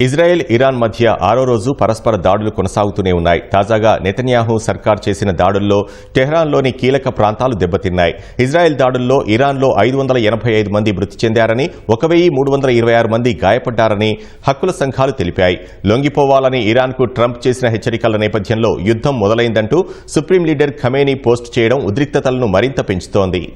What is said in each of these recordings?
Israel Iran మధ్య ఆరో రోజు పరస్పర దాడులు కొనసాగుతూనే ఉన్నాయి. తాజాగా నెతన్యాహు సర్కార్ చేసిన దాడుల్లో టెహ్రాన్లోని కీలక ప్రాంతాలు దెబ్బతిన్నాయి. ఇజ్రాయెల్ దాడుల్లో ఇరాన్లో ఐదు వందల ఎనభై ఐదు మంది మృతి చెందారని ఒక వెయ్యి మూడు వందల ఇరవై ఆరు మంది గాయపడ్డారని హక్కుల సంఘాలు తెలిపాయి. లొంగిపోవాలని ఇరాన్కు ట్రంప్ చేసిన హెచ్చరికల నేపథ్యంలో యుద్ధం మొదలైందంటూ సుప్రీం లీడర్ ఖమేనీ పోస్ట్ చేయడం ఉద్రిక్తతలను మరింత పెంచుతోంది.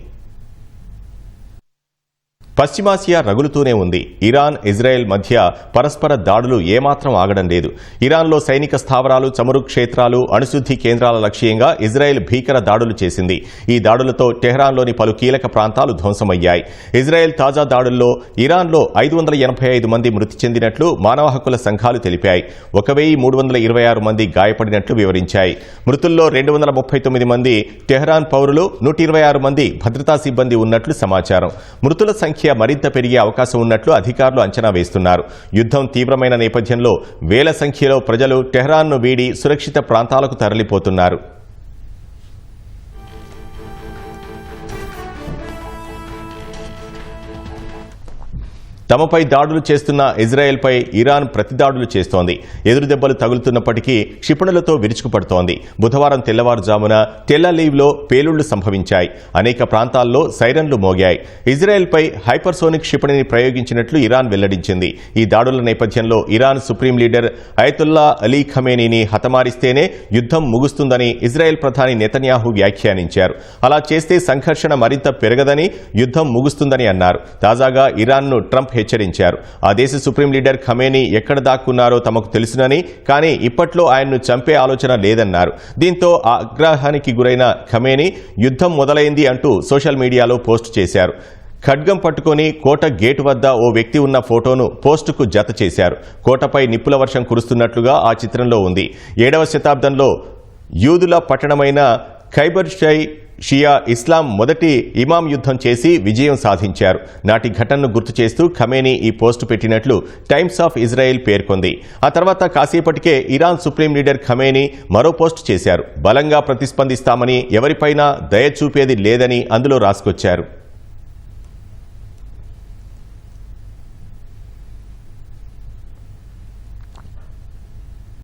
పశ్చిమాసియా రగులుతూనే ఉంది. ఇరాన్ ఇజ్రాయెల్ మధ్య పరస్పర దాడులు ఏమాత్రం ఆగడం లేదు. ఇరాన్లో సైనిక స్థావరాలు చమురు క్షేత్రాలు అణుశుద్ధి కేంద్రాల లక్ష్యంగా ఇజ్రాయెల్ భీకర దాడులు చేసింది. ఈ దాడులతో టెహ్రాన్లోని పలు కీలక ప్రాంతాలు ధ్వంసమయ్యాయి. ఇజ్రాయెల్ తాజా దాడుల్లో ఇరాన్లో ఐదు వందల ఎనభై ఐదు మంది మృతి చెందినట్లు మానవ హక్కుల సంఘాలు తెలిపాయి. ఒక వెయ్యి మూడు వందల ఇరవై ఆరు మంది గాయపడినట్లు వివరించాయి. మృతుల్లో రెండు వందల ముప్పై తొమ్మిది మంది టెహ్రాన్ పౌరులు నూట ఇరవై ఆరు మంది భద్రతా సిబ్బంది ఉన్నట్లు సమాచారం. మృతుల సంఖ్య మరింత పెరిగే అవకాశం ఉన్నట్లు అధికారులు అంచనా వేస్తున్నారు. యుద్ధం తీవ్రమైన నేపథ్యంలో వేల సంఖ్యలో ప్రజలు టెహ్రాన్ను వీడి సురక్షిత ప్రాంతాలకు తరలిపోతున్నారు. తమపై దాడులు చేస్తున్న ఇజ్రాయెల్పై ఇరాన్ ప్రతిదాడులు చేస్తోంది. ఎదురుదెబ్బలు తగులుతున్నప్పటికీ క్షిపణులతో విరుచుకుపడుతోంది. బుధవారం తెల్లవారుజామున టెల్లలీవ్లో పేలుళ్ళు సంభవించాయి. అనేక ప్రాంతాల్లో సైరన్లు మోగాయి. ఇజ్రాయెల్పై హైపర్సోనిక్ క్షిపణిని ప్రయోగించినట్లు ఇరాన్ వెల్లడించింది. ఈ దాడుల నేపథ్యంలో Iran supreme leader Ayatollah Ali ఖమేనీని హతమారిస్తేనే యుద్ధం ముగుస్తుందని ఇజ్రాయెల్ ప్రధాని నెతన్యాహు వ్యాఖ్యానించారు. అలా చేస్తే సంఘర్షణ మరింత పెరగదని యుద్ధం ముగుస్తుందని అన్నారు. తాజాగా ఇరాన్ను ట్రంప్ హెచ్చరించారు. ఆ దేశ సుప్రీం లీడర్ ఖమేనీ ఎక్కడ దాక్కున్నారో తమకు తెలుసునని కానీ ఇప్పట్లో ఆయన్ను చంపే ఆలోచన లేదన్నారు. దీంతో ఆగ్రహానికి గురైన ఖమేనీ యుద్ధం మొదలైంది అంటూ సోషల్ మీడియాలో పోస్ట్ చేశారు. ఖడ్గం పట్టుకొని కోట గేటు వద్ద ఓ వ్యక్తి ఉన్న ఫోటోను పోస్టుకు జత చేశారు. కోటపై నిప్పుల వర్షం కురుస్తున్నట్లుగా ఆ చిత్రంలో ఉంది. ఏడవ శతాబ్దంలో యూదుల పట్టణమైన ఖైబర్ షై షియా ఇస్లాం మొదటి ఇమాం యుద్ధం చేసి విజయం సాధించారు. నాటి ఘటనను గుర్తు చేస్తూ ఖమేనీ ఈ పోస్టు పెట్టినట్లు టైమ్స్ ఆఫ్ ఇజ్రాయెల్ పేర్కొంది. ఆ తర్వాత కాసేపటికే ఇరాన్ సుప్రీం లీడర్ ఖమేనీ మరో పోస్టు చేశారు. బలంగా ప్రతిస్పందిస్తామని ఎవరిపైనా దయ చూపేది లేదని అందులో రాసుకొచ్చారు.